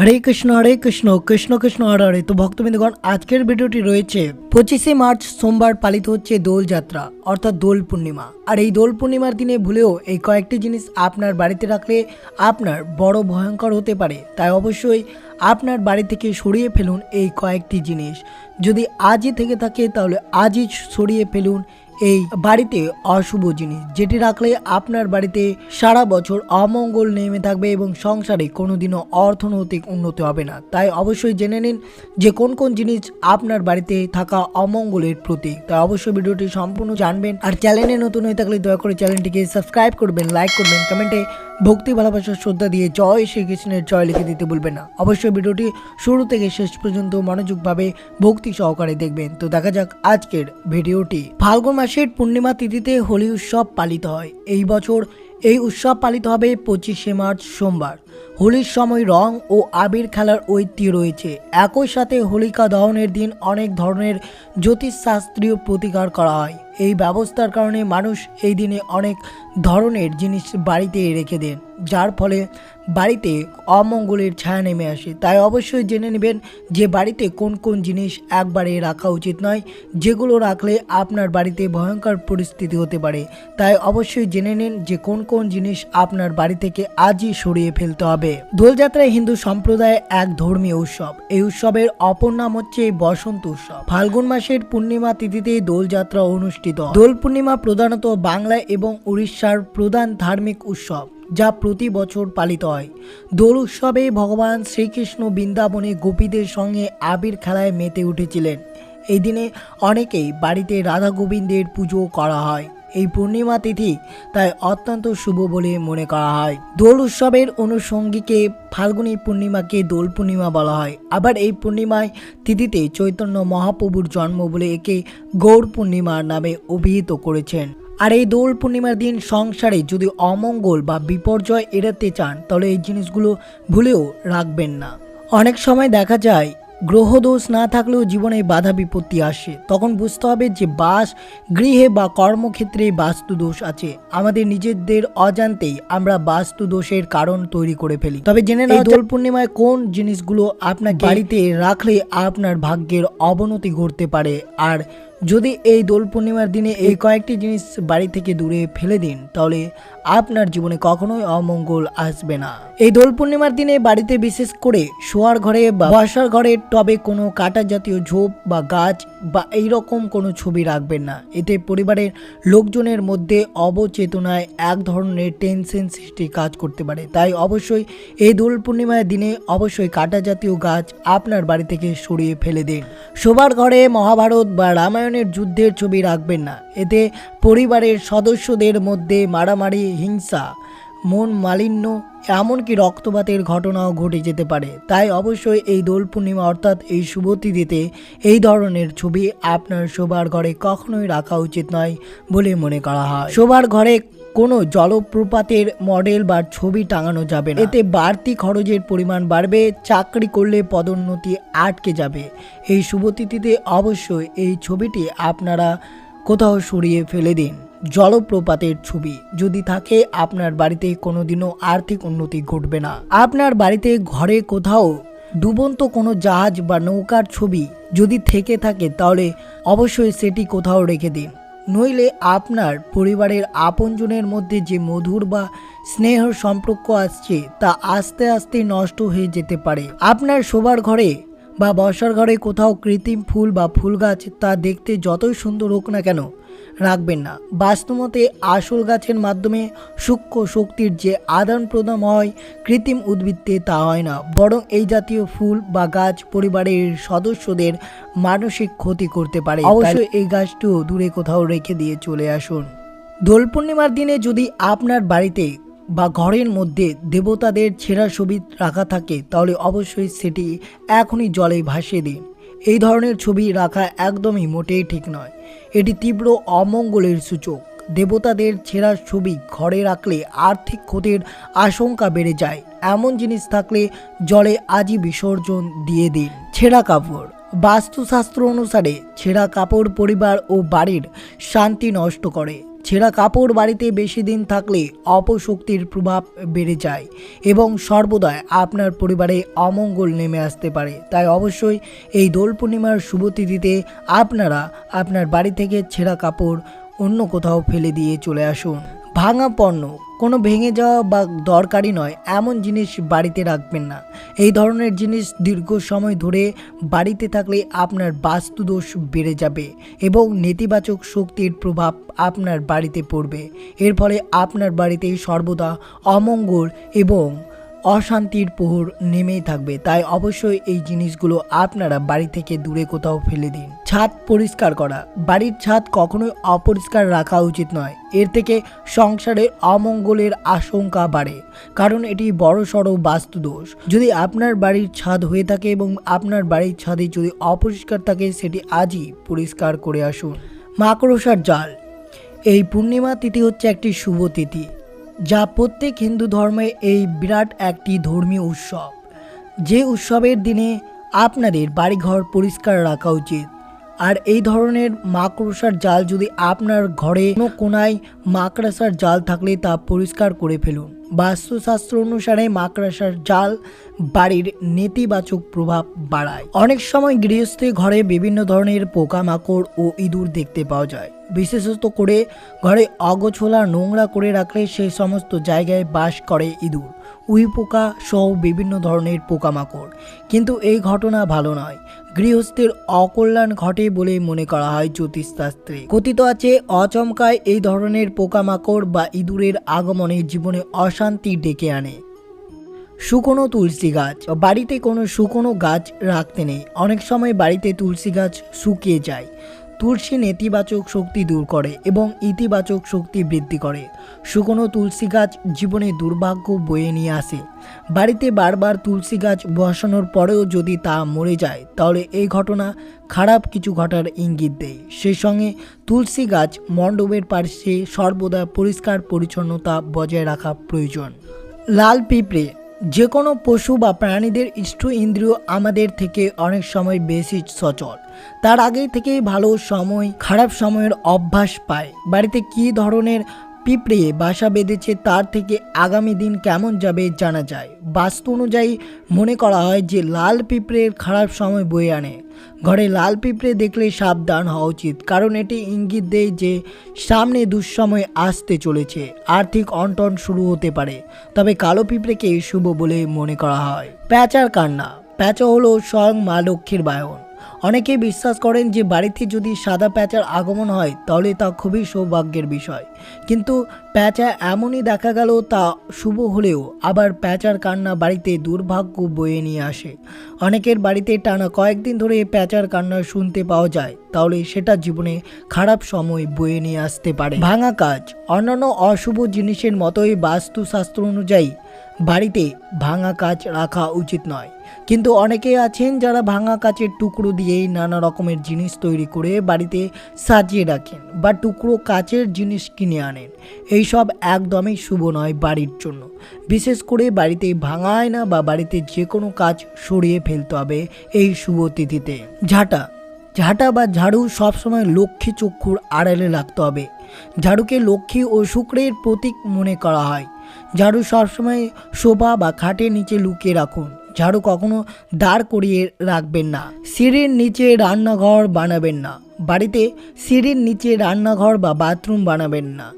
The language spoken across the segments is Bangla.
হরে কৃষ্ণ হরে কৃষ্ণ কৃষ্ণ কৃষ্ণ, হরে হরে। তো ভক্তবৃন্দগণ, আজকের ভিডিওটি রয়েছে পঁচিশে মার্চ, সোমবার পালিত হচ্ছে দোল যাত্রা, অর্থাৎ দোল পূর্ণিমা। আর এই দোল পূর্ণিমার দিনে ভুলেও এই কয়েকটি জিনিস আপনার বাড়িতে রাখলে আপনার বড় ভয়ঙ্কর হতে পারে। তাই অবশ্যই আপনার বাড়ি থেকে সরিয়ে ফেলুন এই কয়েকটি জিনিস। যদি আজই থেকে থাকে, তাহলে আজই সরিয়ে ফেলুন এই বাড়িতে অশুভ জিনিস, যেটি রাখলে আপনার বাড়িতে সারা বছর অমঙ্গল নেমে থাকবে এবং সংসারে কোনোদিনও অর্থনৈতিক উন্নতি হবে না। তাই অবশ্যই জেনে নিন যে কোন কোন জিনিস আপনার বাড়িতে থাকা অমঙ্গলের প্রতীক। তাই অবশ্যই ভিডিওটি সম্পূর্ণ জানবেন আর চ্যানেলে নতুন হয়ে থাকলে দয়া করে চ্যানেলটিকে সাবস্ক্রাইব করবেন, লাইক করবেন, কমেন্টে ভক্তি, ভালোবাসা, শ্রদ্ধা দিয়ে জয় শ্রীকৃষ্ণের জয় লিখে দিতে ভুলবেন না। অবশ্যই ভিডিওটি শুরু থেকে শেষ পর্যন্ত মনোযোগভাবে ভক্তি সহকারে দেখবেন। তো দেখা যাক আজকের ভিডিওটি। ফাল্গুন মাসের পূর্ণিমা তিথিতে হোলি উৎসব পালিত হয়। এই বছর এই উৎসব পালিত হবে পঁচিশে মার্চ সোমবার। হোলির সময় রং ও আবির খেলার ঐতিহ্য রয়েছে। একই সাথে হোলিকা দহনের দিন অনেক ধরনের জ্যোতিষশাস্ত্রীয় প্রতিকার করা হয়। এই ব্যবস্থার কারণে মানুষ এই দিনে অনেক ধরনের জিনিস বাড়িতে রেখে দেন, যার ফলে বাড়িতে অমঙ্গলের ছায়া নেমে আসে। তাই অবশ্যই জেনে নেবেন যে বাড়িতে কোন কোন জিনিস একবারে রাখা উচিত নয়, যেগুলো রাখলে আপনার বাড়িতে ভয়ঙ্কর পরিস্থিতি হতে পারে। তাই অবশ্যই জেনে নিন যে কোন কোন জিনিস আপনার বাড়ি থেকে আজই সরিয়ে ফেলতে হবে দোলযাত্রা হিন্দু সম্প্রদায়ের এক ধর্মীয় উৎসব। এই উৎসবের অপর নাম হচ্ছে বসন্ত উৎসব। ফাল্গুন মাসের পূর্ণিমা তিথিতে দোলযাত্রা অনুষ্ঠিত। দোল পূর্ণিমা প্রধানত বাংলা এবং উড়িষ্যার প্রধান ধার্মিক উৎসব, যা প্রতি বছর পালিত হয়। দোল উৎসবে ভগবান শ্রীকৃষ্ণ বৃন্দাবনে গোপীদের সঙ্গে আবির খেলায় মেতে উঠেছিলেন। এই দিনে অনেকেই বাড়িতে রাধা গোবিন্দের পুজো করা হয়। এই পূর্ণিমা তিথি তাই অত্যন্ত শুভ বলে মনে করা হয়। দোল উৎসবের অনুষঙ্গীকে ফাল্গুনী পূর্ণিমাকে দোল পূর্ণিমা বলা হয়। আবার এই পূর্ণিমায় তিথিতে চৈতন্য মহাপ্রভুর জন্ম বলে একে গৌর পূর্ণিমার নামে অভিহিত করেছেন। আর এই দোল পূর্ণিমার দিন সংসারে যদি অমঙ্গল বা বিপর্যয় এড়াতে চান, তাহলে এই জিনিসগুলো ভুলেও রাখবেন না। অনেক সময় দেখা যায় গ্রহদোষ না থাকলেও জীবনে বাধা বিপত্তি আসে। তখন বুঝতে হবে যে বাস গৃহে বা কর্মক্ষেত্রে বাস্তু দোষ আছে। আমাদের নিজেদের অজান্তেই আমরা বাস্তু দোষের কারণ তৈরি করে ফেলি। তবে জেনে নাও দোল পূর্ণিমায় কোন জিনিসগুলো আপনার বাড়িতে রাখলে আপনার ভাগ্যের অবনতি ঘটতে পারে। আর যদি এই দোল পূর্ণিমার দিনে এই কয়েকটি জিনিস বাড়ি থেকে দূরে ফেলে দিন তাহলে আপনার জীবনে কখনোই অমঙ্গল আসবে না। এই দোল পূর্ণিমার দিনে বাড়িতে বিশেষ করে শোয়ার ঘরে বা বসার ঘরে টবে কোনো কাটা জাতীয় ঝোপ বা গাছ বা এই রকম কোনো ছবি রাখবেন না। এতে পরিবারের লোকজনের মধ্যে অবচেতনায় এক ধরনের টেনশন সৃষ্টি কাজ করতে পারে। তাই অবশ্যই এই দোল পূর্ণিমার দিনে অবশ্যই কাটা জাতীয় গাছ আপনার বাড়ি থেকে সরিয়ে ফেলে দিন। শোবার ঘরে মহাভারত বা রামায়ণের যুদ্ধের ছবি রাখবেন না। এতে পরিবারের সদস্যদের মধ্যে মারামারি, হিংসা, মন মালিন্য, এমনকি রক্তপাতের ঘটনাও ঘটে যেতে পারে। তাই অবশ্যই এই দোল পূর্ণিমা অর্থাৎ এই শুভ তিথিতে এই ধরনের ছবি আপনার শোবার ঘরে কখনোই রাখা উচিত নয় বলে মনে করা হয়। শোবার ঘরে কোনো জলপ্রপাতের মডেল বা ছবি টাঙানো যাবে না। এতে বাড়তি খরচের পরিমাণ বাড়বে, চাকরি করলে পদোন্নতি আটকে যাবে। এই শুভতিথিতে অবশ্যই এই ছবিটি আপনারা কোথাও সরিয়ে ফেলে দিন। জলপ্রপাতের ছবি যদি থাকে, আপনার বাড়িতে কোনোদিনও আর্থিক উন্নতি ঘটবে না। আপনার বাড়িতে ঘরে কোথাও ডুবন্ত কোনো জাহাজ বা নৌকার ছবি যদি থেকে থাকে, তাহলে অবশ্যই সেটি কোথাও রেখে দিন। নইলে আপনার পরিবারের আপনজনের মধ্যে যে মধুর বা স্নেহর সম্পর্ক আসছে, তা আস্তে আস্তে নষ্ট হয়ে যেতে পারে। আপনার শোবার ঘরে বা বসার ঘরে কোথাও কৃত্রিম ফুল বা ফুল গাছ তা দেখতে যতই সুন্দর হোক না কেন রাখবেন না। বাস্তবতে আসল গাছের মাধ্যমে সূক্ষ্ম শক্তির যে আদান প্রদান হয় কৃত্রিম উদ্ভিদে তা হয় না। বরং এই জাতীয় ফুল বা গাছ পরিবারের সদস্যদের মানসিক ক্ষতি করতে পারে। অবশ্যই। এই গাছটিও দূরে কোথাও রেখে দিয়ে চলে আসুন। দোল পূর্ণিমার দিনে যদি আপনার বাড়িতে বা ঘরের মধ্যে দেবতাদের ছেঁড়া ছবি রাখা থাকে, তাহলে অবশ্যই সেটি এখনই জলে ভাসিয়ে দিন। এই ধরনের ছবি রাখা একদমই মোটেই ঠিক নয়। এটি তীব্র অমঙ্গলের সূচক। দেবতাদের ছেঁড়া ছবি ঘরে রাখলে আর্থিক ক্ষতির আশঙ্কা বেড়ে যায়। এমন জিনিস থাকলে জলে আজই বিসর্জন দিয়ে দিন। ছেঁড়া কাপড়। বাস্তুশাস্ত্র অনুসারে ছেঁড়া কাপড় পরিবার ও বাড়ির শান্তি নষ্ট করে। ছেঁড়া কাপড় বাড়িতে বেশি দিন থাকলে অপশক্তির প্রভাব বেড়ে যায় এবং সর্বদাই আপনার পরিবারে অমঙ্গল নেমে আসতে পারে। তাই অবশ্যই এই দোল পূর্ণিমার শুভতিথিতে আপনারা আপনার বাড়ি থেকে ছেঁড়া কাপড় অন্য কোথাও ফেলে দিয়ে চলে আসুন। ভাঙা পণ্য, কোনো ভেঙে যাওয়া বা দরকারি নয়, এমন জিনিস বাড়িতে রাখবেন না। এই ধরনের জিনিস দীর্ঘ সময় ধরে বাড়িতে থাকলে আপনার বাস্তুদোষ বেড়ে যাবে এবং নেতিবাচক শক্তির প্রভাব আপনার বাড়িতে পড়বে। এর ফলে আপনার বাড়িতে সর্বদা অমঙ্গল এবং অশান্তির প্রহর নেমেই থাকবে। তাই অবশ্যই এই জিনিসগুলো আপনারা বাড়ি থেকে দূরে কোথাও ফেলে দিন। ছাদ পরিষ্কার করা। বাড়ির ছাদ কখনোই অপরিষ্কার রাখা উচিত নয়। এর থেকে সংসারে অমঙ্গলের আশঙ্কা বাড়ে। কারণ এটি বড় সড়ো বাস্তুদোষ। যদি আপনার বাড়ির ছাদ হয়ে থাকে এবং আপনার বাড়ির ছাদে যদি অপরিষ্কার থাকে, সেটি আজই পরিষ্কার করে আসুন। মাকড়সার জাল। এই পূর্ণিমা তিথি হচ্ছে একটি শুভ তিথি। যা প্রত্যেক হিন্দু ধর্মে এই বিরাট একটি ধর্মীয় উৎসব। যে উৎসবের দিনে আপনাদের বাড়িঘর পরিষ্কার রাখা উচিত। আর এই ধরনের মাকড়সার জাল যদি আপনার ঘরে কোনো কোনায় মাকড়সার জাল থাকলে তা পরিষ্কার করে ফেলুন। বাস্তুশাস্ত্র অনুসারে মাকড়সার জাল বাড়ির নেতিবাচক প্রভাব বাড়ায়। অনেক সময় গৃহস্থে ঘরে বিভিন্ন ধরনের পোকামাকড় ও ইঁদুর দেখতে পাওয়া যায়। বিশেষত করে ঘরে অগোছলা নোংরা করে রাখলে সেই সমস্ত জায়গায় বাস করে ইঁদুর, উই পোকা সহ বিভিন্ন ধরনের পোকামাকড়। কিন্তু এই ঘটনা ভালো নয়। গৃহস্থের অকল্যাণ ঘটে বলে মনে করা হয় জ্যোতিষশাস্ত্রে। কথিত আছে, অচমকায় এই ধরনের পোকামাকড় বা ইঁদুরের আগমনে জীবনে অশান্তি ডেকে আনে। শুকনো তুলসী গাছ। বাড়িতে কোনো শুকনো গাছ রাখতে নেই। অনেক সময় বাড়িতে তুলসী গাছ শুকিয়ে যায়। তুলসী নেতিবাচক শক্তি দূর করে এবং ইতিবাচক শক্তি বৃদ্ধি করে। শুকনো তুলসী গাছ জীবনে দুর্ভাগ্য বয়ে নিয়ে আসে। বাড়িতে বারবার তুলসী গাছ বসানোর পরেও যদি তা মরে যায়, তাহলে এই ঘটনা খারাপ কিছু ঘটার ইঙ্গিত দেয়। সেই সঙ্গে তুলসী গাছ মণ্ডপের পার্শ্বে সর্বদা পরিষ্কার পরিচ্ছন্নতা বজায় রাখা প্রয়োজন। লাল পিঁপড়ে যে কোনো পশু বা প্রাণীদের ইষ্ট ইন্দ্রিয় আমাদের থেকে অনেক সময় বেশি সচল। তার আগে থেকেই ভালো সময়, খারাপ সময়ের অভ্যাস পায়। বাড়িতে কি ধরনের পিঁপড়ে বাসা বেঁধেছে তার থেকে আগামী দিন কেমন যাবে জানা যায়। বাস্তু অনুযায়ী মনে করা হয় যে লাল পিঁপড়ের খারাপ সময় বয়ে আনে। ঘরে লাল পিঁপড়ে দেখলে সাবধান হওয়া উচিত, কারণ এটি ইঙ্গিত দেয় যে সামনে দুঃসময় আসতে চলেছে, আর্থিক অন্টন শুরু হতে পারে, তবে কালো পিঁপড়েকে শুভ বলে মনে করা হয়। প্যাঁচার কান্না, প্যাঁচা হলো স্বয়ং মা লক্ষ্মীর বায়ন। অনেকে বিশ্বাস করেন যে বাড়িতে যদি সাদা প্যাঁচার আগমন হয়, তাহলে তা খুবই সৌভাগ্যের বিষয়। কিন্তু প্যাঁচা এমনই দেখা গেল তা শুভ হলেও আবার প্যাঁচার কান্না বাড়িতে দুর্ভাগ্য বয়ে নিয়ে আসে। অনেকের বাড়িতে টানা কয়েকদিন ধরে প্যাঁচার কান্না শুনতে পাওয়া যায়, তাহলে সেটা জীবনে খারাপ সময় বয়ে নিয়ে আসতে পারে। ভাঙা কাজ, অন্যান্য অশুভ জিনিসের মতোই বাস্তুশাস্ত্র অনুযায়ী বাড়িতে ভাঙা কাজ রাখা উচিত নয়। কিন্তু অনেকে আছেন যারা ভাঙা কাচের টুকরো দিয়েই নানা রকমের জিনিস তৈরি করে বাড়িতে সাজিয়ে রাখেন বা টুকরো কাচের জিনিস কিনে আনেন। এইসব একদমই শুভ নয় বাড়ির জন্য। বিশেষ করে বাড়িতে ভাঙা আয়না বা বাড়িতে যে কোনো কাজ সরিয়ে ফেলতে হবে এই শুভ তিথিতে। ঝাঁটা। ঝাঁটা বা ঝাড়ু সবসময় লক্ষ্মী চক্ষুর আড়ালে রাখতে হবে। ঝাড়ুকে লক্ষ্মী ও শুক্রের প্রতীক মনে করা হয়। ঝাড়ু সবসময় শোভা বা খাটের নিচে লুকিয়ে রাখুন। ঝাড়ু কখনো দাঁড় করিয়ে রাখবেন না। সিঁড়ির নিচে রান্নাঘর বানাবেন না। বাড়িতে সিঁড়ির নিচে রান্নাঘর বা বাথরুম বানাবেন না।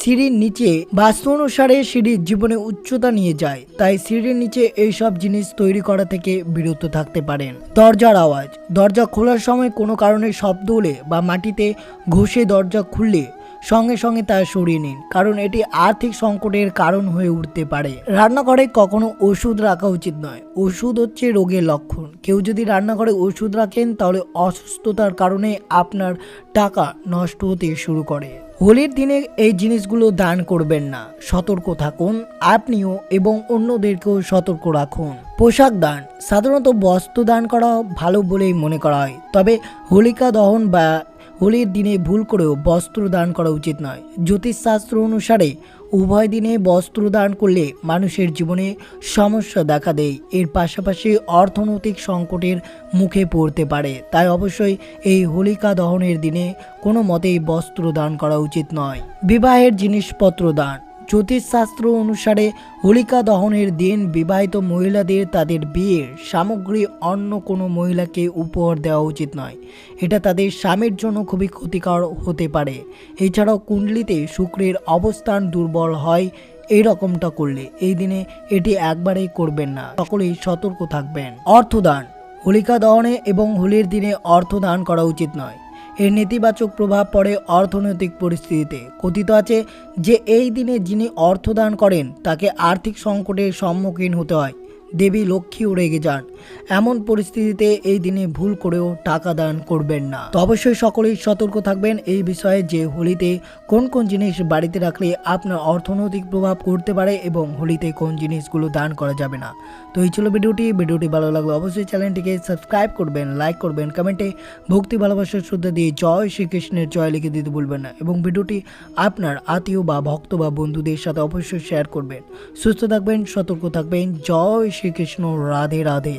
সিঁড়ির নিচে বাস্তু অনুসারে সিঁড়ির জীবনে উচ্চতা নিয়ে যায়। তাই সিঁড়ির নিচে এইসব জিনিস তৈরি করা থেকে বিরত থাকতে পারেন। দরজার আওয়াজ। দরজা খোলার সময় কোনো কারণে শব্দ হলে বা মাটিতে ঘষে দরজা খুললে সঙ্গে সঙ্গে তা সরিয়ে নিন, কারণ এটি আর্থিক সংকটের কারণ হয়ে উঠতে পারে। রান্নাঘরে কখনো ওষুধ রাখা উচিত নয়। ওষুধ হচ্ছে রোগের লক্ষণ। কেউ যদি রান্নাঘরে ওষুধ রাখেন, তাহলে অসুস্থতার কারণে আপনার টাকা নষ্ট হতে শুরু করে। হোলির দিনে এই জিনিসগুলো দান করবেন না। সতর্ক থাকুন, আপনিও এবং অন্যদেরকেও সতর্ক রাখুন। পোশাক দান। সাধারণত বস্ত্র দান করা ভালো বলেই মনে করা হয়। তবে হোলিকা দহন বা হোলির দিনে ভুল করেও বস্ত্র দান করা উচিত নয়। জ্যোতিষশাস্ত্র অনুসারে উভয় দিনে বস্ত্র দান করলে মানুষের জীবনে সমস্যা দেখা দেয়। এর পাশাপাশি অর্থনৈতিক সংকটের মুখে পড়তে পারে। তাই অবশ্যই এই হোলিকা দহনের দিনে কোনো মতেই বস্ত্র দান করা উচিত নয়। বিবাহের জিনিসপত্র দান। জ্যোতিষশাস্ত্র অনুসারে হোলিকা দহনের দিন বিবাহিত মহিলাদের তাদের বিয়ের সামগ্রী অন্য কোনো মহিলাকে উপহার দেওয়া উচিত নয়। এটা তাদের স্বামীর জন্য খুবই ক্ষতিকর হতে পারে। এছাড়াও কুণ্ডলিতে শুক্রের অবস্থান দুর্বল হয় এই রকমটা করলে। এই দিনে এটি একবারেই করবেন না। সকলেই সতর্ক থাকবেন। অর্থদান। হোলিকা দহনে এবং হোলির দিনে অর্থ দান করা উচিত নয়। এর নেতিবাচক প্রভাব পড়ে অর্থনৈতিক পরিস্থিতিতে। কথিত আছে যে, এই দিনে যিনি অর্থ দান করেন, তাকে আর্থিক সংকটের সম্মুখীন হতে হয়। দেবী লক্ষ্মীও রেগে যান। এমন পরিস্থিতিতে এই দিনে ভুল করেও টাকা দান করবেন না। তো অবশ্যই সকলেই সতর্ক থাকবেন এই বিষয়ে যে হোলিতে কোন কোন জিনিস বাড়িতে রাখলে আপনার অর্থনৈতিক প্রভাব করতে পারে এবং হোলিতে কোন জিনিসগুলো দান করা যাবে না। তো এই ছিল ভিডিওটি। ভিডিওটি ভালো লাগলে অবশ্যই চ্যানেলটিকে সাবস্ক্রাইব করবেন, লাইক করবেন, কমেন্টে ভক্তি, ভালোবাসার শ্রদ্ধা দিয়ে জয় শ্রীকৃষ্ণের জয় লিখে দিতে ভুলবেন না এবং ভিডিওটি আপনার আত্মীয় বা ভক্ত বা বন্ধুদের সাথে অবশ্যই শেয়ার করবেন। সুস্থ থাকবেন, সতর্ক থাকবেন, জয় শ্রীকৃষ্ণ রাধে রাধে